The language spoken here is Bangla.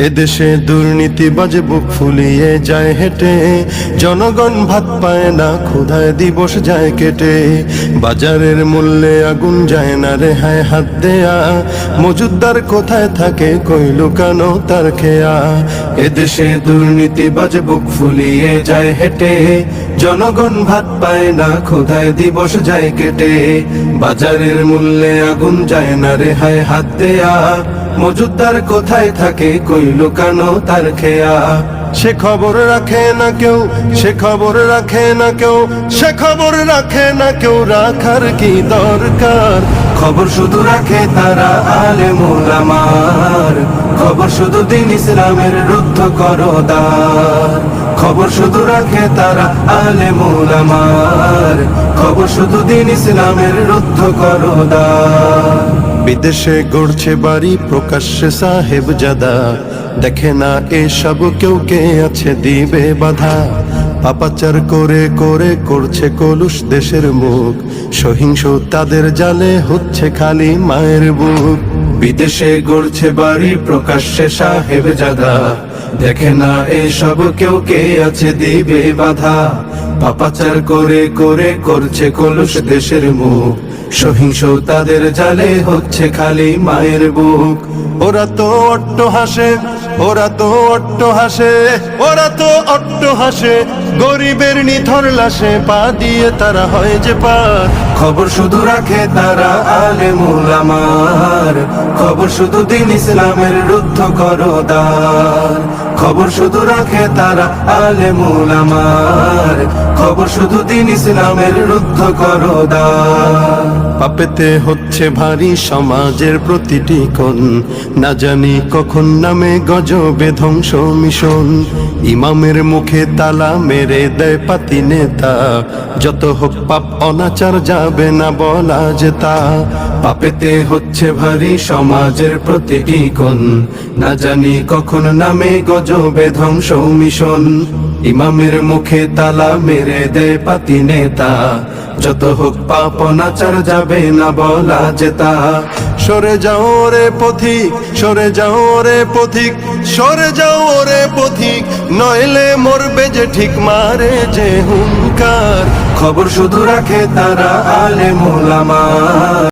এদেশে দুর্নীতি বাজে, বুক ফুলিয়ে যায় হেঁটে। জনগণ ভাত পায় না, ক্ষুধায় দিবস যায় কেটে। বাজারের মূল্যে আগুন যায় না রেহায় হাত দেয়া। মজুদ্দার কোথায় থাকে, কই লুকানো তার খেয়া। এদেশে দুর্নীতি বাজে, বুক ফুলিয়ে যায় হেঁটে। জনগণ ভাত পায় না, ক্ষুধায় দিবস যায় কেটে। বাজারের মূল্যে আগুন যায় না রেহায় হাত দেয়া। মজুদ্দার কোথায় থাকে, কই লুকানো তার খেয়া? সে খবর রাখে না কেউ, সে খবর রাখে না কেউ, সে খবর রাখে না কেউ, রাখার কি দরকার? খবর শুধু রাখে তারা আলে মোলামার খবর শুধু দিন ইসলামের রুদ্ধ করদার। খবর শুধু রাখে তারা আলে মোলামার খবর শুধু দিন ইসলামের রুদ্ধ করদার। বিদেশে গড়ছে বাড়ি, প্রকাশ্যে সাহেব জাদা। দেখে না এসব কেউ কে আছে দিবে বাধা। পাপাচার করে করে করছে কলুষ দেশের মুখ। সহিংস তাদের জালে হচ্ছে খালি মায়ের বুক। বিদেশে গড়ছে বাড়ি, প্রকাশ্যে সাহেব জাদা। দেখে না এসব কেউ কে আছে দিবে বাধা। পাপাচার করে করে করছে কলুষ দেশের মুখ। সহিংস তাদের জালে হচ্ছে খালি মায়ের বুক। ওরা তো অট্ট হাসে, ওরা তো অট্ট হাসে, ওরা তো অট্ট হাসে, গরিবের নিথর লাশে পা দিয়ে তারা হয় যে পার খবর শুধু রাখে তারা আলে মুলামার খবর শুধু দিন ইসলামের রুদ্ধ করদার খবর শুধু রাখে তারা আলে মুলামার খবর শুধু দিন ইসলামের রুদ্ধ করদার। পাপেতে হচ্ছে ভারী সমাজের প্রতিটি কোণ। না জানি কখন নামে গজবে ধ্বংস মিশন। ইমামের মুখে তালা মেরে দেয় পাতি নেতা। যত হোক পাপ অনাচার যাবে না বলা যে তা পাপেতে হচ্ছে ভারী সমাজের প্রতিটি কোন না জানি কখন নামে গজবে ধ্বংস মিশন। ইমামের মুখে তালা মেরে দে পাতি নেতা। যত হোক পাপ অনাচার যাবে না বলা যেতা সরে যাও রে পথিক, সরে যাও রে পথিক, সরে যাও রে পথিক, নইলে মরবে যে ঠিক মারে যে হুঙ্কার। খবর শুধু রাখে তারা আলে মোলামা